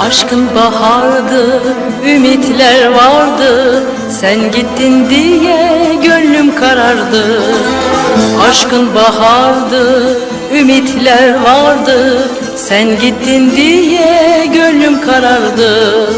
Aşkın bahardı, ümitler vardı. Sen gittin diye gönlüm karardı Aşkın bahardı, ümitler vardı. Sen gittin diye gönlüm karardı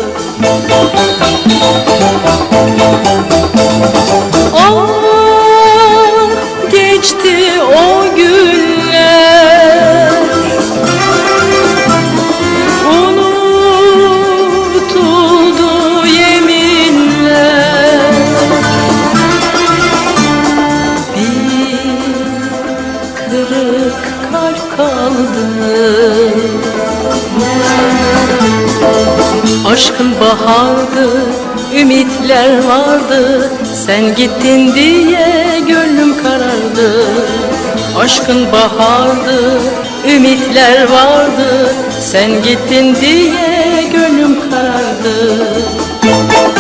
Aşkın bahardı, ümitler vardı. Sen gittin diye gönlüm karardı. Aşkın bahardı, ümitler vardı. Sen gittin diye gönlüm karardı. Neden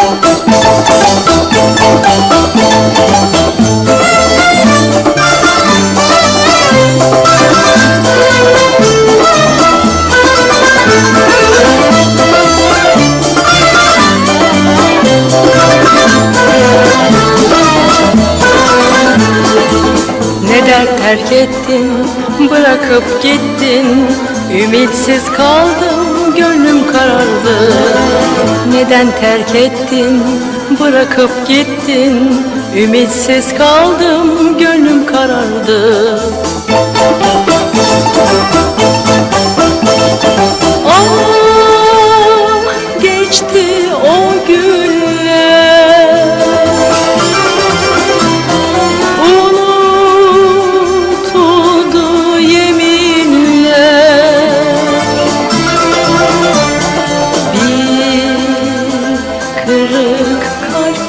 terk ettin, bırakıp gittin. Ümitsiz kaldım, gönlüm karardı. Neden terk ettin, bırakıp gittin? Ümitsiz kaldım, gönlüm karardı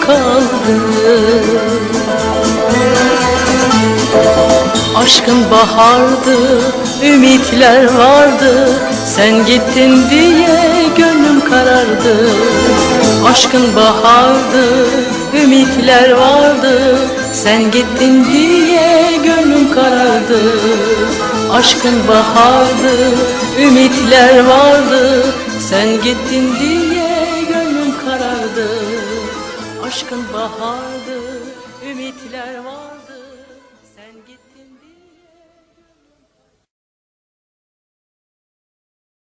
kaldı. Aşkın bahardı, ümitler vardı. Sen gittin diye gönlüm karardı. Aşkın bahardı, ümitler vardı. Sen gittin diye gönlüm karardı. Aşkın bahardı, ümitler vardı. Sen gittin diye gönlüm karardı aşkın bahardı, ümitler var.